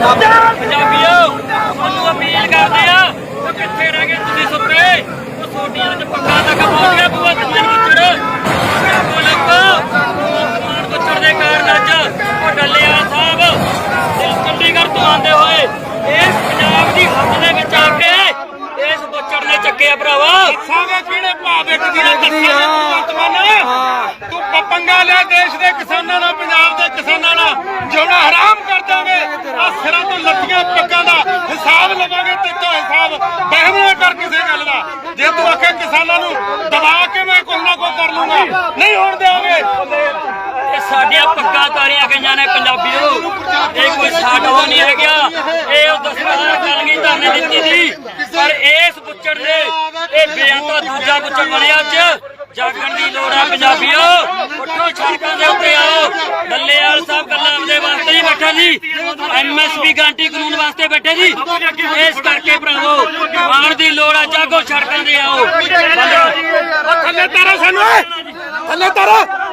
ਪੰਜਾਬੀਓ ਤੁਹਾਨੂੰ ਅਪੀਲ ਕਰਦੇ ਆ ਤੁਸੀਂ ਸੁਪਨੇ ਸਾਹਿਬ ਚੰਡੀਗੜ੍ਹ ਤੋਂ ਆਉਂਦੇ ਹੋਏ ਇਹ ਪੰਜਾਬ ਦੀ ਹੱਦ ਦੇ ਵਿੱਚ ਆ ਕੇ ਇਸ ਬੁੱਚੜ ਨੇ ਚੱਕਿਆ ਭਰਾਵਾ ਪੰਗਾ ਲਿਆ ਦੇਸ਼ ਦੇ ਕਿਸਾਨਾਂ ਨਾਲ ਪੰਜਾਬ ਦੇ ਕਿਸਾਨਾਂ ਨਾਲ ਜਿਉਣਾ ਹਰਾਮ ਕਰ ਦਾਂਗੇ। ਆ ਸਿਰਾਂ ਤੋਂ ਲੱਤੀਆਂ ਪੱਗਾਂ ਦਾ ਹਿਸਾਬ ਲਵਾਂਗੇ ਤੇਤੋਂ ਹਿਸਾਬ ਬਹਿਮ ਕਰ ਕਿਸੇ ਗੱਲ ਦਾ। ਜੇ ਤੂੰ ਆਖੇ ਕਿਸਾਨਾਂ ਨੂੰ ਦਬਾ ਕੇ ਮੈਂ ਕੁਝ ਨਾ ਕੁਝ ਕਰ ਲੂੰਗਾ, ਨਹੀਂ ਹੋਣ ਦੇਵਾਂਗੇ ਇਹ ਸਾਡੀਆਂ ਪੱਗਾਂ ਤਾਰੀਆਂ ਗਈਆਂ ਨੇ ਪੰਜਾਬੀਓ ਇਹ ਕੋਈ ਸਾਡਾ ਨਹੀਂ ਹੈਗਾ। ਇਹ ਉਹ ਦਸਵੰਧ ਚੱਲ ਧਰਨੇ ਦਿੱਤੀ ਸੀ। ਪਰ ਇਸ ਬੁੱਚੜ ਦੇ, ਇਹ ਬੇਅੰਤਾ ਦੂਜਾ ਬੁੱਚੜ ਬਣਿਆ ਅੱਜ। ਜਾਗਣ ਦੀ ਲੋੜ ਆ ਪੰਜਾਬੀਓ। ਉੱਠੋ ਸੜਕਾਂ ਦੇ ਉੱਤੇ ਆਓ। ਡੱਲੇਵਾਲ ਸਾਹਿਬ ਕੱਲਾ ਆਪਦੇ ਵਾਸਤੇ ਨਹੀਂ ਬੈਠਾ ਸੀ ਐਮਐਸਪੀ ਗਾਰੰਟੀ ਕਾਨੂੰਨ ਵਾਸਤੇ ਬੈਠੇ ਜੀ। ਇਸ ਕਰਕੇ ਭਰਾਵੋ, ਆਉਣ ਦੀ ਲੋੜ ਆ, ਜਾਗੋ ਸੜਕਾਂ ਦੇ ਆਓ। ਥੱਲੇ ਤਾਰਾ ਸਾਨੂੰ ਥੱਲੇ ਤਾਰਾ।